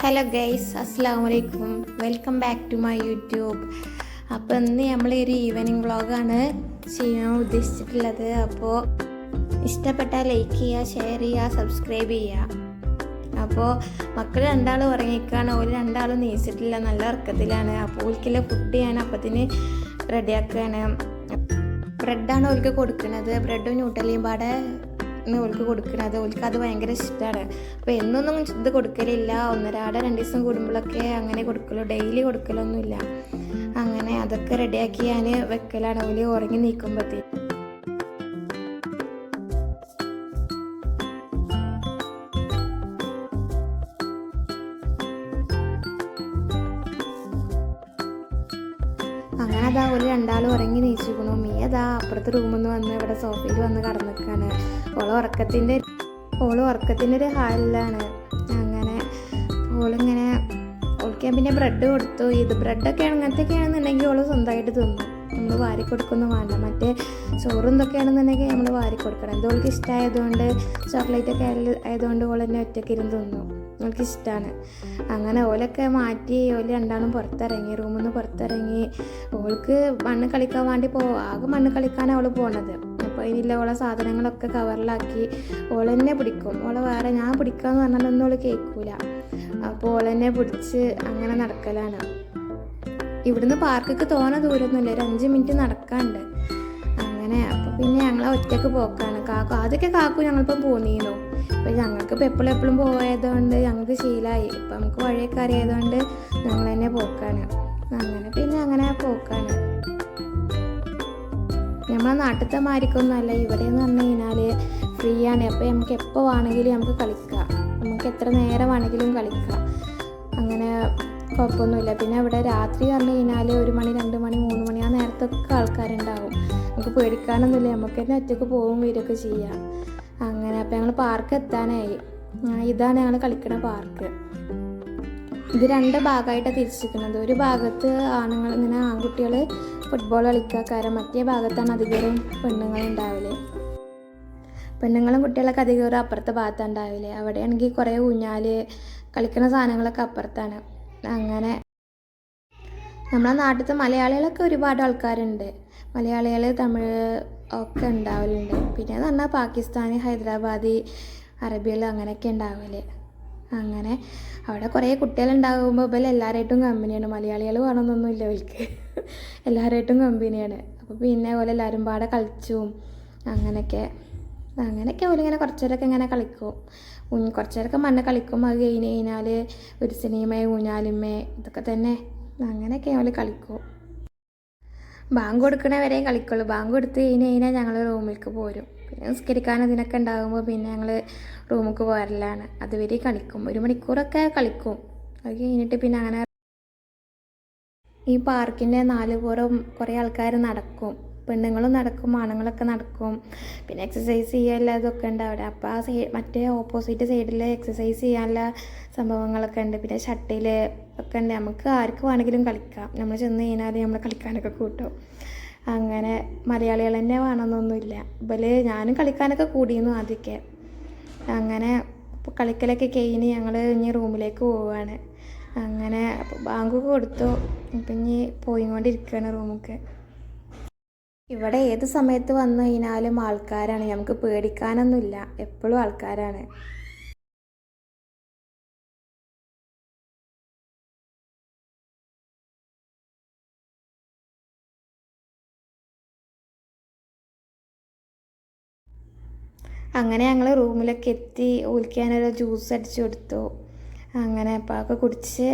Hello guys അസ്സാം വലൈക്കും welcome back to my YouTube അപ്പോൾ ഇന്ന് നമ്മൾ ഒരു ഈവനിങ് വ്ളോഗാണ് ചെയ്യാൻ ഉദ്ദേശിച്ചിട്ടുള്ളത്. അപ്പോൾ ഇഷ്ടപ്പെട്ടാൽ ലൈക്ക് ചെയ്യുക ഷെയർ ചെയ്യുക സബ്സ്ക്രൈബ് ചെയ്യുക. അപ്പോൾ മക്കൾ രണ്ടാളും ഉറങ്ങിക്കാണ്. ഒരു രണ്ടാളും നീച്ചിട്ടില്ല. നല്ല ഉറക്കത്തിലാണ്. അപ്പോൾ ഓൽക്കുള്ള ഫുഡ് ഞാൻ അപ്പത്തിന് റെഡിയാക്കുകയാണ് ബ്രെഡാണ് ഓൾക്ക് കൊടുക്കുന്നത് ബ്രെഡും ന്യൂട്ടലിയും പാടെ ആണ് ഓൾക്ക് കൊടുക്കുന്നത് ഓൾക്ക് അത് ഭയങ്കര ഇഷ്ടമാണ് അപ്പോൾ എന്നൊന്നും ഇത് കൊടുക്കലില്ല. ഒന്നരാടെ രണ്ട് ദിവസം കൂടുമ്പോഴൊക്കെ അങ്ങനെ കൊടുക്കലോ. ഡെയിലി കൊടുക്കലൊന്നുമില്ല. അങ്ങനെ അതൊക്കെ റെഡിയാക്കി ഞാൻ വെക്കലാണ്. ഓൽ ഉറങ്ങി നീക്കുമ്പോഴത്തേ അതാ ഒരു രണ്ടാളും ഉറങ്ങി നീച്ചിരിക്കണു. മീ അതാ അപ്പുറത്തെ റൂമിൽ നിന്ന് വന്ന് ഇവിടെ സോഫയിൽ വന്ന് കടന്നിക്കാണ്. ഓൾ ഉറക്കത്തിന്റെ ഓൾ ഉറക്കത്തിന്റെ ഒരു ഹാളിലാണ്. അങ്ങനെ ഓളിങ്ങനെ ഓൾക്ക് ഞാൻ പിന്നെ ബ്രെഡ് കൊടുത്തു. ഇത് ബ്രെഡൊക്കെ അങ്ങനത്തെയൊക്കെ ആണെന്നുണ്ടെങ്കിൽ ഓൾ സ്വന്തമായിട്ട് തിന്നു. നമ്മൾ വാരി കൊടുക്കുന്നു വേണ്ട. മറ്റേ ചോറും ഇതൊക്കെ ആണെന്നുണ്ടെങ്കിൽ നമ്മൾ വാരി കൊടുക്കണം. എന്തോൾക്ക് ഇഷ്ടമായതുകൊണ്ട് ചോക്ലേറ്റ് ഒക്കെ ആയതുകൊണ്ട് ഓൾ തന്നെ ഒറ്റയ്ക്ക് ഇരുന്ന് തിന്നു. ഓൾക്ക് ഇഷ്ടമാണ് അങ്ങനെ ഓലൊക്കെ മാറ്റി ഓൽ രണ്ടാളും പുറത്തിറങ്ങി റൂമിൽ നിന്ന് പുറത്തിറങ്ങി. ഓൾക്ക് മണ്ണ് കളിക്കാൻ വേണ്ടി പോ ആകെ മണ്ണ് കളിക്കാനാണ് അവൾ പോണത്. അപ്പോൾ അതിനുള്ള ഓളെ സാധനങ്ങളൊക്കെ കവറിലാക്കി ഓളെന്നെ പിടിക്കും. ഓളെ വേറെ ഞാൻ പിടിക്കാമെന്ന് പറഞ്ഞാലൊന്നും ഓൾ കേൾക്കൂല. അപ്പോൾ ഓളെന്നെ പിടിച്ച് അങ്ങനെ നടക്കലാണ്. ഇവിടുന്ന് പാർക്കൊക്കെ തോന ദൂരമൊന്നുമില്ല ഒരു അഞ്ച് മിനിറ്റ് നടക്കാണ്ട് അങ്ങനെ അപ്പോൾ പിന്നെ ഞങ്ങളെ ഒറ്റയ്ക്ക് പോക്കാണ്. കാക്കു. ആദ്യമൊക്കെ കാക്കു ഞങ്ങളിപ്പം പോന്നീനു അപ്പം ഞങ്ങൾക്ക് ഇപ്പം എപ്പോഴും എപ്പോഴും പോയതുകൊണ്ട് ഞങ്ങൾക്ക് ശീലമായി ഇപ്പം നമുക്ക് വഴിയൊക്കെ അറിയായതുകൊണ്ട് ഞങ്ങൾ തന്നെ പോക്കാണ്. അങ്ങനെ പിന്നെ അങ്ങനെ പോക്കാണ്. നമ്മളെ നാട്ടിലത്തെ മാരിക്കൊന്നുമല്ല ഇവിടെ എന്ന് പറഞ്ഞു കഴിഞ്ഞാൽ ഫ്രീ ആണ്. അപ്പോൾ നമുക്ക് എപ്പോൾ വേണമെങ്കിലും നമുക്ക് കളിക്കാം. നമുക്ക് എത്ര നേരം വേണമെങ്കിലും കളിക്കാം. അങ്ങനെ കുഴപ്പമൊന്നുമില്ല. പിന്നെ ഇവിടെ രാത്രി പറഞ്ഞു കഴിഞ്ഞാൽ ഒരു മണി രണ്ട് മണി മൂന്ന് മണി ആ നേരത്തൊക്കെ ആൾക്കാരുണ്ടാവും. നമുക്ക് പേടിക്കാനൊന്നുമില്ല. നമുക്ക് തന്നെ ഒറ്റയ്ക്ക് പോകും വരികയൊക്കെ ചെയ്യാം. അങ്ങനെ അപ്പം ഞങ്ങൾ പാർക്ക് എത്താനായി. ഇതാണ് ഞങ്ങൾ കളിക്കുന്ന പാർക്ക് ഇത് രണ്ട് ഭാഗമായിട്ടാണ് തിരിച്ചിരിക്കുന്നത്. ഒരു ഭാഗത്ത് ആണുങ്ങൾ ഇങ്ങനെ ആൺകുട്ടികൾ ഫുട്ബോൾ കളിക്കാക്കാരം മറ്റേ ഭാഗത്താണ് അധികവും പെണ്ണുങ്ങളുണ്ടാവില്ലേ പെണ്ണുങ്ങളും കുട്ടികളൊക്കെ അധികം അപ്പുറത്തെ ഭാഗത്താണ് ഉണ്ടാവില്ലേ അവിടെയാണെങ്കിൽ കുറേ ഊഞ്ഞാൽ കളിക്കുന്ന സാധനങ്ങളൊക്കെ അപ്പുറത്താണ്. അങ്ങനെ നമ്മളെ നാട്ടിലത്തെ മലയാളികളൊക്കെ ഒരുപാട് ആൾക്കാരുണ്ട്. മലയാളികൾ തമിഴ് ഒക്കെ ഉണ്ടാവലുണ്ട്. പിന്നെ എന്ന് പറഞ്ഞാൽ പാകിസ്ഥാനി ഹൈദരാബാദി അറബികൾ അങ്ങനെയൊക്കെ ഉണ്ടാവൽ. അങ്ങനെ അവിടെ കുറേ കുട്ടികളുണ്ടാകുമ്പോൾ ഇവൽ എല്ലാവരായിട്ടും കമ്പനിയാണ് മലയാളികൾ വേണമെന്നൊന്നുമില്ല അവർക്ക് എല്ലാവരായിട്ടും കമ്പനിയാണ് അപ്പോൾ പിന്നെ പോലെ എല്ലാവരും പാടെ കളിച്ചും അങ്ങനെയൊക്കെ. അങ്ങനെയൊക്കെ ഓലിങ്ങനെ കുറച്ച് നേരമൊക്കെ ഇങ്ങനെ കളിക്കും. ഊഞ്ഞ് കുറച്ച് മണ്ണ് കളിക്കും. അത് കഴിഞ്ഞ് കഴിഞ്ഞാൽ ഒരു സിനിമ ഊഞ്ഞാലുമ്മേ ഇതൊക്കെ തന്നെ. അങ്ങനെയൊക്കെ ഓൽ കളിക്കും. ബാങ്ക് കൊടുക്കണ വരെയും കളിക്കുള്ളൂ. ബാങ്ക് കൊടുത്ത് കഴിഞ്ഞ് കഴിഞ്ഞാൽ ഞങ്ങൾ റൂമിലേക്ക് പോരും. പിന്നെ നിസ്കരിക്കാൻ ഇതിനൊക്കെ ഉണ്ടാകുമ്പോൾ പിന്നെ ഞങ്ങൾ റൂമിലേക്ക് പോരലാണ്. അതുവരെ കളിക്കും. ഒരു മണിക്കൂറൊക്കെ കളിക്കും. അത് കഴിഞ്ഞിട്ട് പിന്നെ അങ്ങനെ ഈ പാർക്കിന്റെ നാല് പുറം കുറേ ആൾക്കാർ നടക്കും. പെണ്ണുങ്ങളും നടക്കും ആണുങ്ങളൊക്കെ നടക്കും. പിന്നെ എക്സസൈസ് ചെയ്യാനുള്ള ഇതൊക്കെ ഉണ്ട് അവിടെ. അപ്പോൾ ആ സൈഡ് മറ്റേ ഓപ്പോസിറ്റ് സൈഡിൽ എക്സസൈസ് ചെയ്യാനുള്ള സംഭവങ്ങളൊക്കെ ഉണ്ട്. പിന്നെ ഷട്ടിൽ ഒക്കെ ഉണ്ട്. നമുക്ക് ആർക്ക് വേണമെങ്കിലും കളിക്കാം. നമ്മൾ ചെന്ന് കഴിഞ്ഞാൽ നമ്മൾ കളിക്കാനൊക്കെ കൂട്ടും. അങ്ങനെ മലയാളികൾ തന്നെ വേണമെന്നൊന്നുമില്ല. ഇവൽ ഞാനും കളിക്കാനൊക്കെ കൂടിയിരുന്നു ആദ്യമൊക്കെ. അങ്ങനെ കളിക്കലൊക്കെ കഴിഞ്ഞ് ഞങ്ങൾ ഇനി റൂമിലേക്ക് പോവുകയാണ് അങ്ങനെ ബാങ്കൊക്കെ കൊടുത്തു. അപ്പം ഇനി പോയിക്കൊണ്ടിരിക്കുകയാണ് റൂമൊക്കെ. ഇവിടെ ഏത് സമയത്ത് വന്നു കഴിഞ്ഞാലും ആൾക്കാരാണ്. നമുക്ക് പേടിക്കാനൊന്നുമില്ല. എപ്പോഴും ആൾക്കാരാണ്. അങ്ങനെ ഞങ്ങൾ റൂമിലൊക്കെ എത്തി. ഓൽക്കാനൊരു ജ്യൂസ് അടിച്ചു കൊടുത്തു. അങ്ങനെ അപ്പോൾ അതൊക്കെ കുടിച്ച്